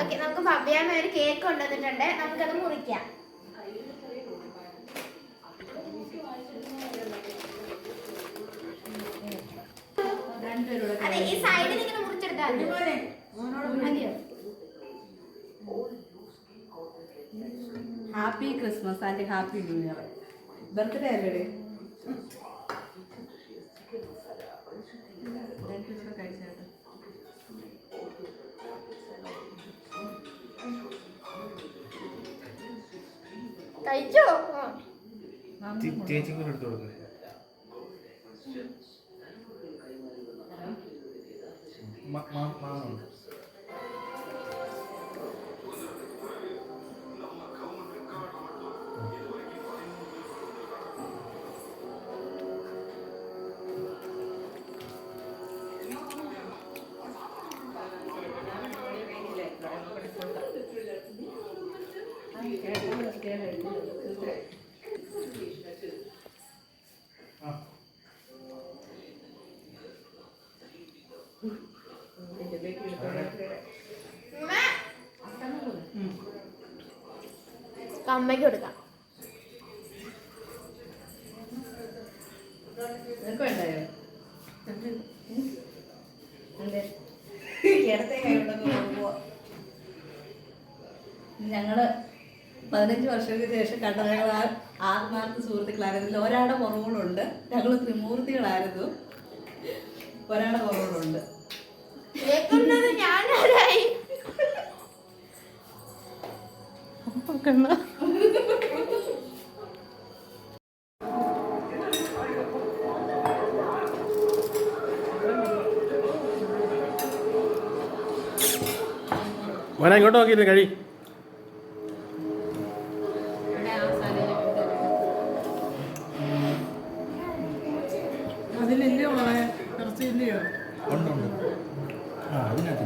Okay നമുക്ക് ഭവ്യാമ ഒരു cake കൊണ്ടുവന്നിട്ടുണ്ട്. നമുക്കത് മുറിക്കാം. അതെ ഈ സൈഡിൽ ഇങ്ങനെ മുറിച്ചെടുത്താൽ happy Christmas and happy new year birthday അല്ലേ കഴിച്ചേട്ടെ കഴിച്ചോ ആ. ചേച്ചിക്കും കൂടെ എടുത്തു കൊടുക്ക് മ- അമ്മയ്ക്ക് കൊടുക്കാം. ഞങ്ങൾ പതിനഞ്ച് വർഷങ്ങൾക്ക് ശേഷം കണ്ട ഞങ്ങൾ ആത്മാർത്ഥ സുഹൃത്തുക്കളായിരുന്നു. ഒരാളുടെ കുറവുകളുണ്ട് ഞങ്ങൾ ത്രിമൂർത്തികളായിരുന്നു. ഒരാളുടെ കുറവുകളുണ്ട് മോനെ ഇങ്ങോട്ട് നോക്കിയിരുന്നു കഴി. അതിലില്ലയോ മോളെ? ഇറച്ചിയില്ലയോ? ഉണ്ട് ഉണ്ട്. ആ അതിനകത്ത്